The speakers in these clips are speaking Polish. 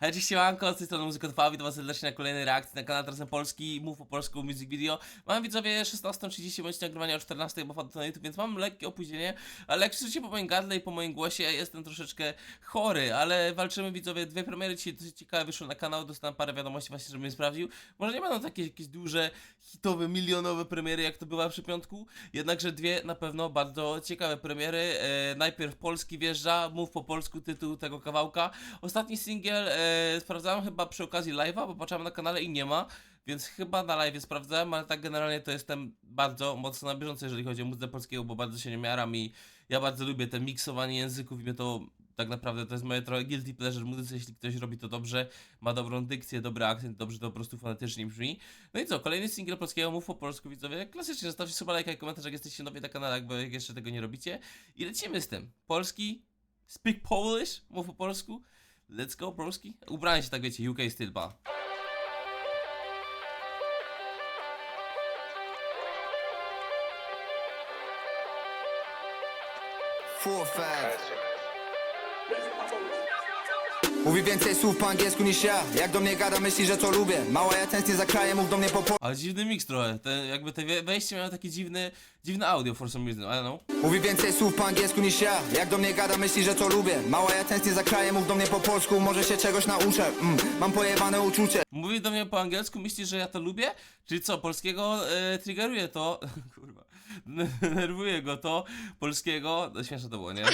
Hej, cześć, z tej strony Muzyka Trwa, witam was serdecznie na kolejnej reakcji na kanał Trasem Polski, mów po polsku, music video. Mam widzowie 16.30 bądź nagrywania o 14, bo wpadł na YouTube, więc mam lekkie opóźnienie, ale jak słyszycie po moim gardle i po moim głosie, jestem troszeczkę chory, ale walczymy widzowie, dwie premiery dzisiaj dosyć ciekawe wyszły na kanał, dostałem parę wiadomości właśnie, żebym je sprawdził. Może nie będą takie jakieś duże, hitowe, milionowe premiery, jak to była przy piątku, jednakże dwie na pewno bardzo ciekawe premiery. E, najpierw polski wjeżdża, mów po polsku tytuł tego kawałka. Ostatni singiel e, sprawdzałem chyba przy okazji live'a, bo patrzyłem na kanale i nie ma, więc chyba na live sprawdzałem, ale tak generalnie to jestem bardzo mocno na bieżąco, jeżeli chodzi o muzykę polskiego, bo bardzo się nie miaram i ja bardzo lubię te miksowanie języków i mnie to tak naprawdę to jest moje trochę guilty pleasure muzyce, jeśli ktoś robi to dobrze, ma dobrą dykcję, dobry akcent, dobrze to po prostu fonetycznie brzmi. No i co, kolejny singiel polskiego, mów po polsku widzowie, klasycznie, zostawcie suba, lajka i komentarz, jak jesteście nowi na kanale, bo jeszcze tego nie robicie. I lecimy z tym. Polski, speak Polish, mów po polsku. Let's go, broski. Ubrałem się tak, wiecie, UK styl, ba. Four, five. Mówi więcej słów po angielsku niż ja. Jak do mnie gada myśli, że to lubię. Mała ja tęsknię za krajem, mów do mnie po polsku Ale dziwny miks trochę, te, jakby te we- wejście miało taki dziwny, dziwny audio for some reason, I don't know. Mówi więcej słów po angielsku niż ja. Jak do mnie gada myśli, że to lubię. Mała ja tęsknię za krajem, mów do mnie po polsku. Może się czegoś nauczę. Mm, Mam pojebane uczucie. Mówi do mnie po angielsku, myślisz, że ja to lubię? Czyli co, polskiego e, triggeruje to, denerwuje go to, polskiego, no śmieszne to było, nie?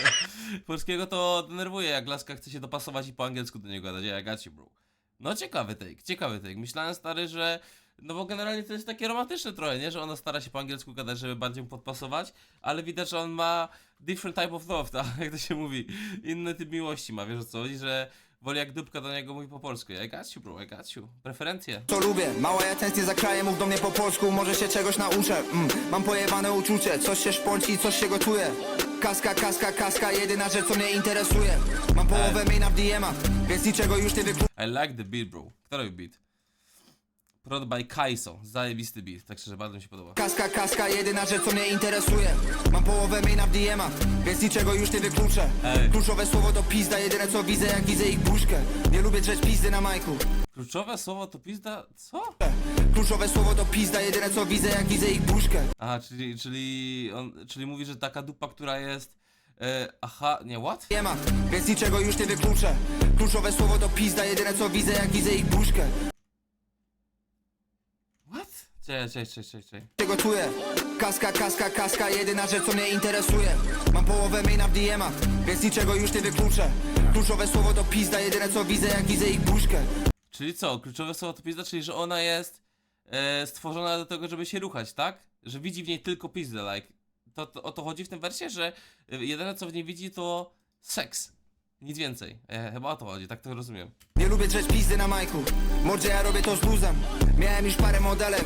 polskiego to denerwuje, jak laska chce się dopasować i po angielsku do niego gadać, ja you, bro. No ciekawy take, ciekawy take. Myślałem stary, że, no bo generalnie to jest takie romantyczne trochę, nie? Że ona stara się po angielsku gadać, żeby bardziej mu podpasować, ale widać, że on ma different type of love, tak? Jak to się mówi, inny typ miłości ma, wiesz o co chodzi, że woli jak dupka do niego mówi po polsku. I got you, bro, I got you. Preferencje. To lubię Mała ja tęsknię za krajem, mów do mnie po polsku Może się czegoś nauczę mm, Mam pojebane uczucie Coś się szponci, coś się gotuje Kaska, kaska, kaska Jedyna rzecz co mnie interesuje Mam połowę maina w DM-ach Więc niczego już nie wykluczę I like the beat, bro. Kto robi beat? Prod by Kaiso. Zajebisty beat, tak szczerze, bardzo mi się podoba. Kaska, kaska, jedyna rzecz co mnie interesuje Mam połowę maina w DM-ach, więc niczego już nie wykluczę Ej. Kluczowe słowo to pizda, jedyne co widzę jak widzę ich buźkę Nie lubię drzeć pizdy na majku Kluczowe słowo to pizda... Co? Kluczowe słowo to pizda, jedyne co widzę jak widzę ich buźkę Aha, czyli, czyli on, czyli mówi, że taka dupa, która jest... E, aha, nie, what? DM-ach, więc niczego już nie wykluczę Kluczowe słowo to pizda, jedyne co widzę jak widzę ich buźkę Cześć, cześć, cześć, cześć, cześć. się gotuję Kaska, kaska, kaska, jedyna rzecz co mnie interesuje Mam połowę maina w DM-ach, więc niczego już nie wykluczę Kluczowe słowo to pizda, jedyne co widzę jak widzę ich buźkę Czyli co, kluczowe słowo to pizda, czyli że ona jest e, stworzona do tego, żeby się ruchać, tak? Że widzi w niej tylko pizdę, like. To, to o to chodzi w tym wersie, że jedyne co w niej widzi to seks. Nic więcej. E, chyba o to chodzi, tak to rozumiem. Nie lubię drzeć pizdy na majku Mordzie ja robię to z luzem Miałem już parę modelek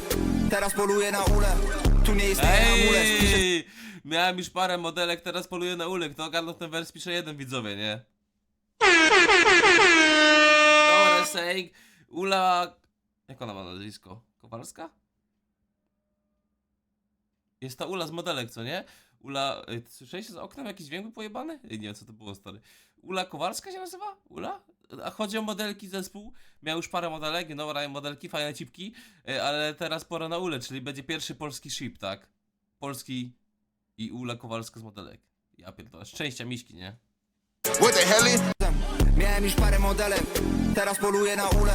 Teraz poluję na ule Tu nie Piszę Ej! Miałem już parę modelek, teraz poluję na ulek. To ogarnął ten wers, pisze jeden widzowie, nie? Dobra, saying. Ula... Jak ona ma nazwisko? Kowalska? Jest ta Ula z modelek, co nie? Ula... Ty Słyszeliście za oknem jakiś dźwięk był pojebany? Ej, nie wiem co to było, stary. Ula Kowalska się nazywa? Ula? A chodzi o modelki zespół. Miał już parę modelek, no modelki, fajne cipki, e, ale teraz pora na Ule, czyli będzie pierwszy polski ship, tak? Polski i Ula Kowalska z modelek. Ja pierdolę, szczęścia miśki, nie? What the hell is Miałem już parę modelek Teraz poluję na ule.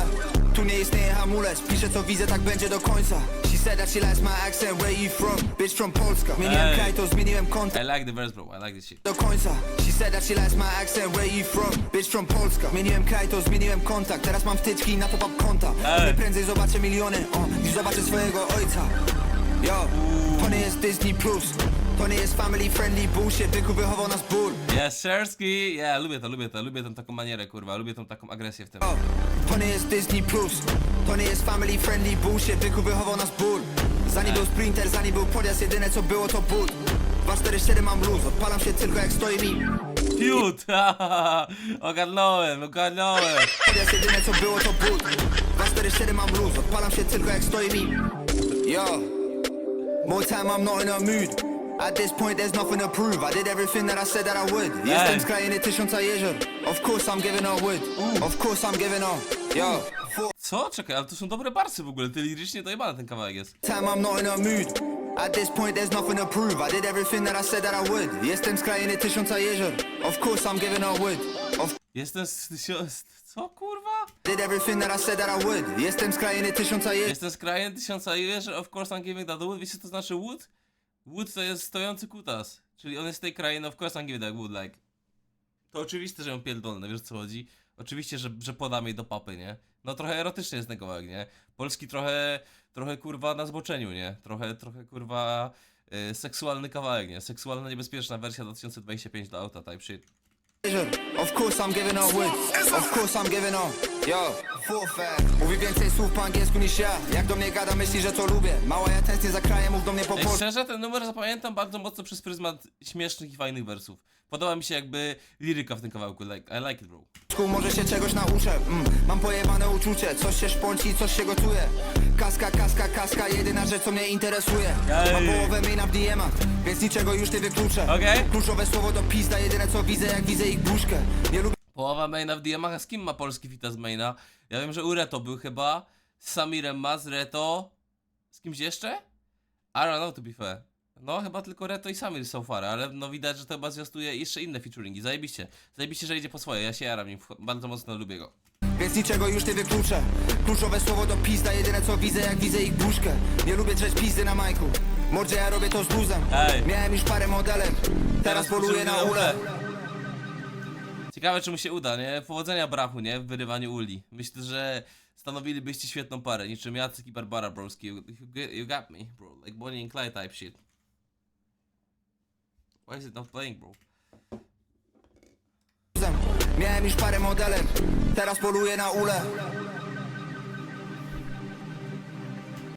Tu nie istnieje hamulec Piszę co widzę, tak będzie do końca. She said that she likes my accent Where you from? Bitch from Polska. Zmieniłem kraj, to zmieniłem kontent I like the verse, bro, I like this shit. do końca. She said that she likes my accent Where you from? Bitch from Polska. Zmieniłem kraj, to zmieniłem kontakt. Teraz mam wtyczki na top-up konta. Ej. Nie prędzej zobaczę miliony. O, Niż zobaczę swojego ojca. Yo, to nie jest Disney Plus To nie jest family friendly bullshit Byku wychował nas ból. Yes, Sherski! Yeah, lubię to, lubię to, lubię tą taką manierę, kurwa, lubię tą taką agresję w tym. O, To nie jest Disney Plus. To nie jest family friendly bullshit Byku wychował nas ból. Zanim był sprinter, zanim był podjazd Jedyne co było to but. 247 mam luz. Odpalam się tylko jak stoi mi. Haha, ogarnąłem, ogarnąłem! Podjazd jedyne co było to but. 247 mam luz. Odpalam się tylko jak stoi mi. Yo. More time I'm not in a mood At this point there's nothing to prove I did everything that I said that I would Jestem z krainy tysiąca jezior Of course I'm giving her wood. Of course I'm giving her. Yo, Co? Czekaj, ale to są dobre barsy w ogóle, ty lirycznie to jebany ten kawałek jest. time I'm not in a mood. At this point there's nothing to prove. I did everything that I said that I would. Jestem skrajny tysiąca. Of course I'm giving her wood. Of Jestem z tysiąc... Co kurwa? did everything that I said that I would. Jestem skrajny tysiąca. Jestem z tysiąca of course I'm giving that wood. Wiecie co to znaczy wood? Wood to jest stojący kutas. Czyli on jest z tej krainy, of course I'm giving that wood, like. To oczywiste, że ją pierdolę, wiesz o co chodzi? Oczywiście, że, że podam jej do papy, nie? No trochę erotyczny jest ten kawałek, nie? Polski trochę, trochę kurwa na zboczeniu, nie? Trochę, trochę kurwa y, seksualny kawałek, nie? Seksualna niebezpieczna wersja 2025 do auta type shit. Of course I'm giving her wood. Of course I'm giving her. Yo, forfeit. Mówi więcej słów po angielsku niż ja. Jak do mnie gada, myśli, że to lubię. Mała ja tęsknię za krajem, mów do mnie po Ej, polsku. szczerze, ten numer zapamiętam bardzo mocno przez pryzmat śmiesznych i fajnych wersów. Podoba mi się jakby liryka w tym kawałku, like, I like it bro. Może się czegoś nauczę. Mm, mam pojebane uczucie. Coś się szpąci, coś się gotuje. Kaska, kaska, kaska, jedyna rzecz, co mnie interesuje. Ej. Mam połowę maina w DM-ach, więc niczego już nie wykluczę. Okej. Kluczowe słowo do pizda, jedyne co widzę, jak widzę ich buźkę. Nie lubię Połowa maina w DM-ach, a z kim ma polski fita z maina? Ja wiem, że u Reto był chyba, z Samirem ma, z Reto, z kimś jeszcze? I don't know to be fair. No, chyba tylko Reto i Samir so far, ale no widać, że to chyba zwiastuje jeszcze inne featuringi. Zajebiście. Zajebiście, że idzie po swoje. Ja się jaram nim, bardzo mocno lubię go. Więc niczego już nie wykluczę Kluczowe słowo do pizda, jedyne co widzę jak widzę ich buźkę Nie lubię drzeć pizdy na majku Mordzie ja robię to z luzem Ej. Miałem już parę modelek Teraz poluję na ule Ciekawe, czy mu się uda, nie? Powodzenia brachu, nie? W wyrywaniu uli. Myślę, że stanowilibyście świetną parę, niczym Jacek i Barbara Broski. You, you, got me, bro. Like Bonnie and Clyde type shit. Why is it not playing, bro? Miałem już parę modelek Teraz poluję na ule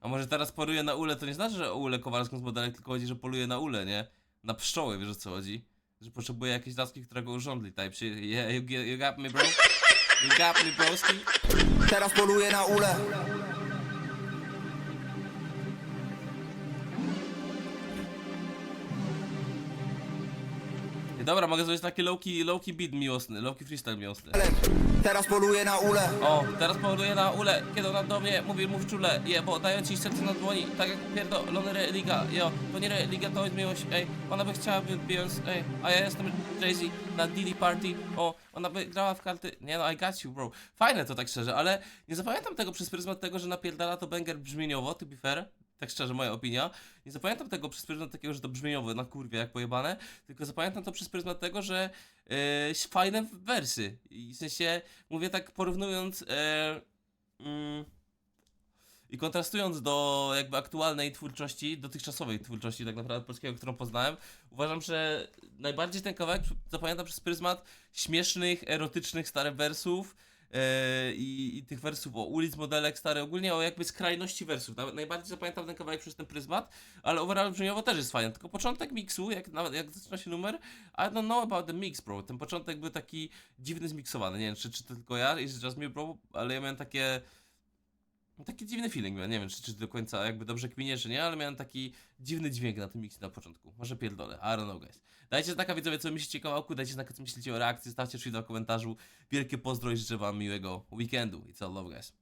A może teraz poluje na ule, to nie znaczy, że o ulę kowalską z modelek, tylko chodzi, że poluje na ule, nie? Na pszczoły, wiesz o co chodzi? Że potrzebuje jakiejś laski, która go urządli, type shit. Yeah, you, get, you got me, bro? You got me, broski? Teraz poluję na ule dobra, mogę zrobić taki low-key, low-key beat miłosny, low-key freestyle miłosny. Teraz poluję na ule. O, teraz poluje na ule, kiedy ona do mnie mówi, mów czule, je, bo dają ci serce na dłoni, tak jak pierdolony religa, jo, to nie religa, to jest miłość, ej, ona by chciała być Beyoncé, ej, a ja jestem Jay-Z na Diddy Party, o, ona by grała w karty, nie no, I got you, bro, fajne to tak szczerze, ale nie zapamiętam tego przez pryzmat tego, że napierdala to banger brzmieniowo, to be fair, tak szczerze, moja opinia. Nie zapamiętam tego przez pryzmat takiego, że to brzmieniowe na kurwie jak pojebane, tylko zapamiętam to przez pryzmat tego, że e, fajne wersy. I w sensie, mówię tak porównując e, mm, i kontrastując do jakby aktualnej twórczości, dotychczasowej twórczości tak naprawdę polskiego, którą poznałem, uważam, że najbardziej ten kawałek zapamiętam przez pryzmat śmiesznych, erotycznych, starych wersów, i, i tych wersów o ulic, modelek, stary, ogólnie o jakby skrajności wersów. Nawet najbardziej zapamiętam ten kawałek przez ten pryzmat, ale overall brzmieniowo też jest fajny. Tylko początek miksu, jak jak zaczyna się numer, I don't know about the mix, bro. Ten początek był taki dziwny, zmiksowany. Nie wiem, czy, czy to tylko ja, it just me, bro, ale ja miałem takie taki dziwny feeling nie wiem, czy, czy do końca jakby dobrze kminie, czy nie, ale miałem taki dziwny dźwięk na tym miksie na początku. Może pierdolę, I don't know, guys. Dajcie znaka widzowie, co myślicie o kawałku, dajcie znaka, co myślicie o reakcji, stawcie drzwi do komentarzu. Wielkie pozdro i życzę wam miłego weekendu. It's all love, guys.